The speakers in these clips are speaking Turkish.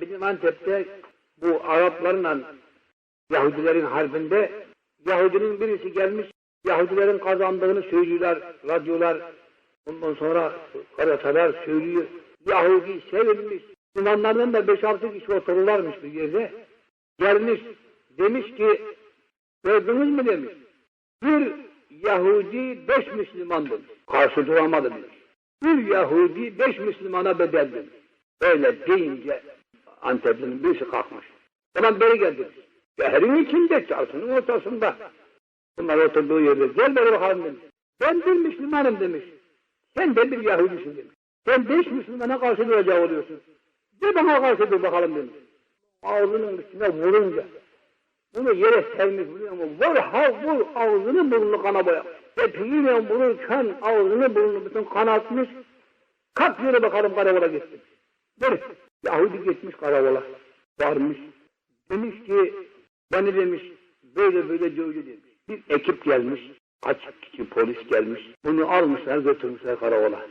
bizim Antep'te bu Araplarla Yahudilerin harbinde Yahudinin birisi gelmiş Yahudilerin kazandığını söylüyorlar, radyolar ondan sonra karatalar söylüyor. Yahudi sevilmiş. Müslümanlardan da 5-6 kişi otururlarmış bir yerde. Gelmiş demiş ki gördünüz mü demiş. Bir Yahudi beş Müslüman demiş. Karşı duramadı demiş. Bir Yahudi beş Müslümana bedel demiş. Öyle deyince Antepli'nin birisi kalkmış. Hemen beri geldi. demiş. Şehrin içinde, çarşının ortasında. Bunlar oturduğu yerde. Gel beri bakalım demiş. Ben bir Müslümanım demiş. Sen de bir Yahudisin demiş. Sen beş Müslümana karşı duracak oluyorsun. Bir bana karşı dur bakalım demiş. Ağzının üstüne vurunca bunu yere sermiş biliyor musun? Vur ha vur ağzını burnunu kana boya. Tepiyle vururken ağzını burnunu bütün kanatmış. Kalk yürü bakalım karakola gittim. Dur. Yahudi gitmiş karakola. Varmış. Demiş ki beni demiş böyle böyle böyle demiş. Bir ekip gelmiş. Kaç kişi polis gelmiş. Bunu almışlar götürmüşler karakola.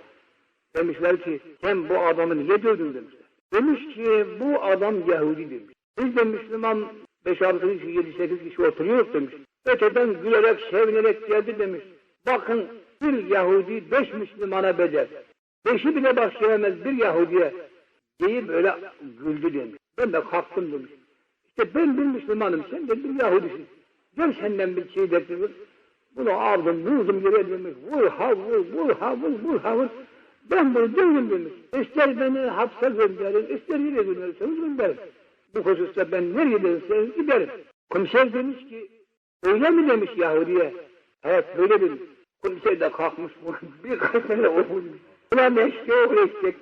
Demişler ki sen bu adamı niye dövdün demişler. Demiş ki bu adam Yahudi demiş. Biz de Müslüman 5-6 kişi, 7-8 kişi oturuyoruz demiş. Öteden gülerek, sevinerek geldi demiş. Bakın bir Yahudi beş Müslümana bedel. Beşi bile başlayamaz bir Yahudiye. Deyip böyle güldü demiş. Ben de kalktım demiş. İşte ben bir Müslümanım, sen de bir Yahudisin. Gel senden bir şey bekliyor. Bunu aldım, vurdum yere demiş. Vur ha vur, vur ha vur, vur ha vur. Ben bunu dövdüm demiş. İster beni hapse gönderin, ister yere gönderirseniz gönderin. Bu hususta ben nereye derseniz giderim. Komiser demiş ki, öyle mi demiş Yahudi'ye? Evet böyle demiş. Komiser de kalkmış, birkaç sene okumuş. Ulan eşeğe oğlu eşek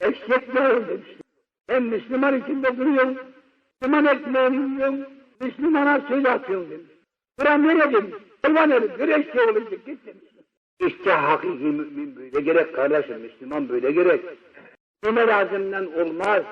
demiş. Eşek ne oldu demiş. Ben Müslüman içinde duruyorum. Müslüman ekmeğini yiyorum. Müslümana söz atıyorum demiş. Bura nereye demiş. Hayvan herif, oğlu eşek git demiş. İşte hakiki mümin böyle gerek kardeşim, Müslüman böyle gerek. Ömer Azim'den olmaz.